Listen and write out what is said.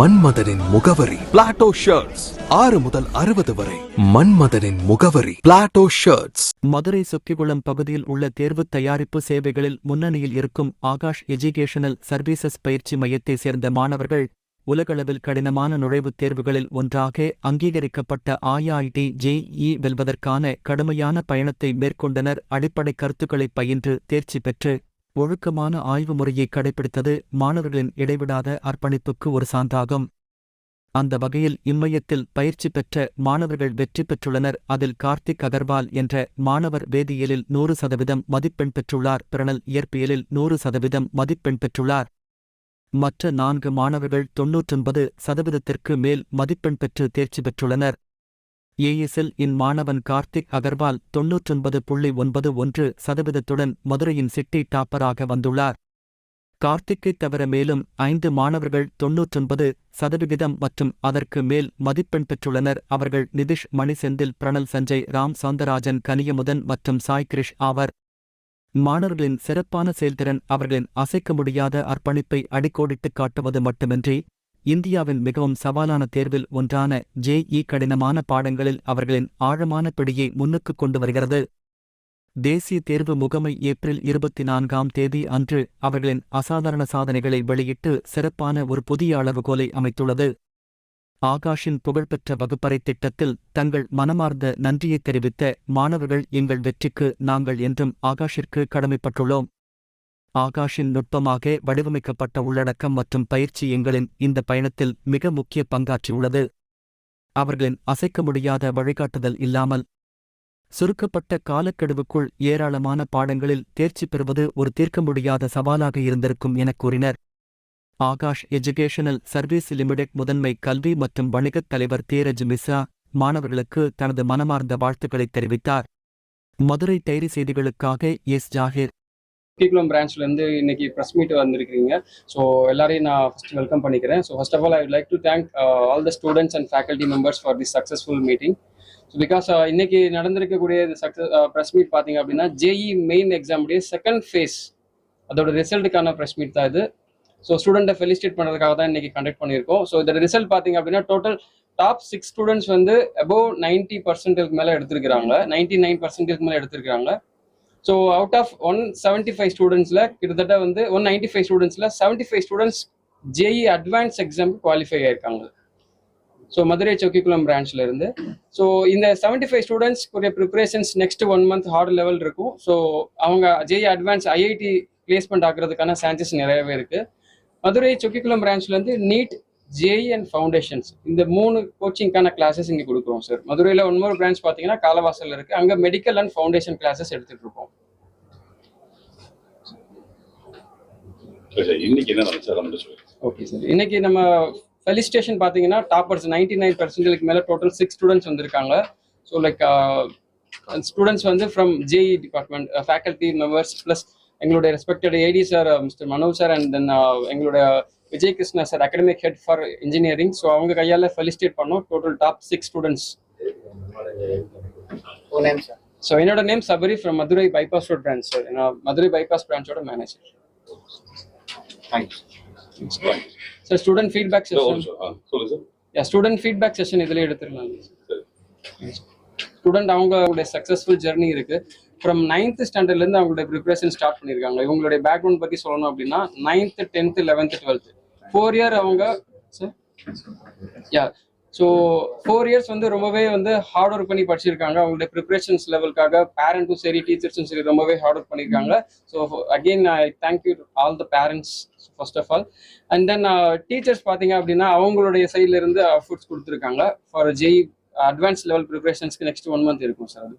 மன்மதனின் முகவரி. Plato shirts ஆறு முதல் அறுபது வரை. மன்மதனின் முகவரி. பிளாட்டோ ஷர்ட்ஸ் மதுரை சுக்கிகுளம் பகுதியில் உள்ள தேர்வுத் தயாரிப்பு சேவைகளில் முன்னணியில் இருக்கும் ஆகாஷ் எஜுகேஷனல் சர்வீசஸ் பயிற்சி மையத்தை சேர்ந்த மாணவர்கள் உலகளவில் கடினமான நுழைவுத் தேர்வுகளில் ஒன்றாக அங்கீகரிக்கப்பட்ட ஐஐடி ஜேஇ வெல்வதற்கான கடுமையான பயணத்தை மேற்கொண்டனர். அடிப்படை கருத்துக்களை பயின்று தேர்ச்சி பெற்று ஒழுக்கமான ஆய்வு முறையை கடைபிடித்தது மாணவர்களின் இடைவிடாத அர்ப்பணிப்புக்கு ஒரு சான்றாகும். அந்த வகையில் இம்மையத்தில் பயிற்சி பெற்ற மாணவர்கள் வெற்றி பெற்றுள்ளனர். அதில் கார்த்திக் அகர்வால் என்ற மாணவர் வேதியியலில் நூறு சதவீதம் மதிப்பெண் பெற்றுள்ளார். பிரணல் இயற்பியலில் நூறு சதவீதம் மதிப்பெண் பெற்றுள்ளார். மற்ற நான்கு மாணவர்கள் தொன்னூற்றொன்பது சதவீதத்திற்கு மேல் மதிப்பெண் பெற்று தேர்ச்சி பெற்றுள்ளனர். ஏஎஸ்எல் இன் மாணவன் கார்த்திக் அகர்வால் தொன்னூற்றொன்பது புள்ளி ஒன்பது ஒன்று சதவீதத்துடன் மதுரையின் சிட்டி டாப்பராக வந்துள்ளார். கார்த்திக்கைத் தவிர மேலும் ஐந்து மாணவர்கள் தொன்னூற்றொன்பது சதவிகிதம் மற்றும் அதற்கு மேல் மதிப்பெண் பெற்றுள்ளனர். அவர்கள் நிதிஷ் மணிசெந்தில் பிரணல் சஞ்சய் ராம் சௌந்தரராஜன் கனியமுதன் மற்றும் சாய் கிரிஷ் ஆவர். மாணவர்களின் சிறப்பான செயல்திறன் அவர்களின் அசைக்க முடியாத அர்ப்பணிப்பை அடிக்கோடிட்டுக் காட்டுவது மட்டுமின்றி இந்தியாவின் மிகவும் சவாலான தேர்வில் ஒன்றான ஜேஇ கடினமான பாடங்களில் அவர்களின் ஆழமான பிடியை முன்னுக்குக் கொண்டு வருகிறது. தேசிய தேர்வு முகமை ஏப்ரல் இருபத்தி நான்காம் தேதி அன்று அவர்களின் அசாதாரண சாதனைகளை வெளியிட்டு சிறப்பான ஒரு புதிய அளவுகோலை அமைத்துள்ளது. ஆகாஷின் புகழ்பெற்ற வகுப்பறை திட்டத்தில் தங்கள் மனமார்ந்த நன்றியைத் தெரிவித்த மாணவர்கள் எங்கள் வெற்றிக்கு நாங்கள் என்றும் ஆகாஷிற்கு கடமைப்பட்டுள்ளோம். ஆகாஷின் நுட்பமாக வடிவமைக்கப்பட்ட உள்ளடக்கம் மற்றும் பயிற்சி எங்களின் இந்த பயணத்தில் மிக முக்கிய பங்காற்றியுள்ளது அவர்களின் அசைக்க முடியாத வழிகாட்டுதல் இல்லாமல் சுருக்கப்பட்ட காலக்கெடுவுக்குள் ஏராளமான பாடங்களில் தேர்ச்சி பெறுவது ஒரு தீர்க்க முடியாத சவாலாக இருந்திருக்கும் எனக் கூறினர். ஆகாஷ் எஜுகேஷனல் சர்வீஸ் லிமிடெட் முதன்மை கல்வி மற்றும் வணிகத் தலைவர் தீரஜ் மிஸ்ரா மாணவர்களுக்கு தனது மனமார்ந்த வாழ்த்துக்களை தெரிவித்தார். மதுரை டைரி செய்திகளுக்காக எஸ். ஜாகிர். கீக்குளம் பிரான்ச்லேருந்து இன்னைக்கு ப்ரெஸ் மீட் வந்திருக்கீங்க ஸோ எல்லாரையும் நான் ஃபஸ்ட் வெல்கம் பண்ணிக்கிறேன். So first of all I like to thank all the students and faculty members for the successful meeting so because இன்னைக்கு நடந்திருக்கக்கூடிய சக்ஸஸ் ப்ரெஸ் மீட் பார்த்தீங்க அப்படின்னா ஜேஇ மெயின் எக்ஸாமுடைய செகண்ட் ஃபேஸ் அதோட ரிசல்ட்டுக்கான ப்ரெஸ் மீட் தான் இது. ஸோ ஸ்டூடெண்ட்டை ஃபெலிசிட்டேட் பண்ணுறதுக்காக தான் இன்னைக்கு கண்டக்ட் பண்ணியிருக்கோம். ஸோ இதோட ரிசல்ட் பார்த்தீங்க அப்படின்னா டோட்டல் டாப் சிக்ஸ் ஸ்டூடெண்ட்ஸ் வந்து அபோவ் நைன்ட்டி பர்சன்டேஜ் மேலே எடுத்திருக்கிறாங்க. நைன்டி நைன் பர்சன்டேஜ் மேலே எடுத்திருக்கிறாங்க. So out of one seventy five ஸ்டூடெண்ட்ஸில் கிட்டத்தட்ட வந்து one ninety five ஸ்டூடெண்ட்ஸில் seventy five students JEE advance எக்ஸாமுக்கு குவாலிஃபை ஆயிருக்காங்க. ஸோ மதுரை சொக்கிக்குளம் பிரான்ச்ல இருந்து. ஸோ இந்த செவன்ட்டி ஃபைவ் ஸ்டூடெண்ட்ஸ் உடைய preparations next one month hard level இருக்கும். ஸோ அவங்க ஜேஇ அட்வான்ஸ் ஐஐடி பிளேஸ்மெண்ட் ஆகுறதுக்கான சான்சஸ் நிறையவே இருக்கு. Madurai Chokkikulam பிரான்ச்லேருந்து NEET and foundations இந்த மூணு கோச்சிங்கான கிளாஸஸ் இங்கே கொடுக்குறோம் சார் மதுரையில் இன்னொரு பிரான்ச் பார்த்தீங்கன்னா காலவாசல் இருக்கு. அங்கே மெடிக்கல் அண்ட் ஃபவுண்டேஷன் கிளாஸஸ் எடுத்துட்டு இருக்கோம். ஓகே சார் இன்னைக்கு நம்ம ஃபெலிசிட்டேஷன் பார்த்தீங்கன்னா டாப்பர்ஸ் நைன்டி நைன் பர்சன்டேஜ்க்கு மேலே டோட்டல் சிக்ஸ் ஸ்டூடெண்ட்ஸ் வந்திருக்காங்க. ஸோ லைக் ஸ்டூடெண்ட்ஸ் வந்து from JEE department faculty members plus எங்களுடைய respected AD sir mister Manoj sir and then எங்களுடைய Vijay Krishna sir academic head for engineering so அவங்க கையால் felicitate பண்ணோம். Total top six students so என்னோட name Sabari from Madurai bypass road branch sir நான் Madurai bypass பிரான்ச்சோட manager sir student feedback session yeah student feedback session இதில் எடுத்துடலாம் சரி student அவங்களுடைய successful journey இருக்கு. ஃப்ரம் நைன்த் ஸ்டாண்டர்ட்லேருந்து அவங்களுடைய ப்ரிப்பரேஷன் ஸ்டார்ட் பண்ணியிருக்காங்க இவங்களுடைய பேக்ரவுண்ட் பற்றி சொல்லணும் அப்படின்னா ninth tenth eleventh twelfth four year அவங்க யா ஸோ ஃபோர் இயர்ஸ் வந்து ரொம்பவே வந்து ஹார்ட் ஒர்க் பண்ணி படிச்சிருக்காங்க. அவங்களுடைய ப்ரிப்ரேஷன்ஸ் லெவலுக்காக பேரண்ட்டும் சரி டீச்சர்ஸும் சரி ரொம்பவே ஹார்ட் ஒர்க் பண்ணியிருக்காங்க so again I thank you all the parents first of all and then teachers பார்த்தீங்க அப்படின்னா அவங்களுடைய சைட்லேருந்து ஃபுட்ஸ் கொடுத்துருக்காங்க. ஃபார் ஜெய் அட்வான்ஸ் லெவல் ப்ரிப்ரேஷன்ஸ்க்கு நெக்ஸ்ட் ஒன் மந்த் இருக்கும் சார் அது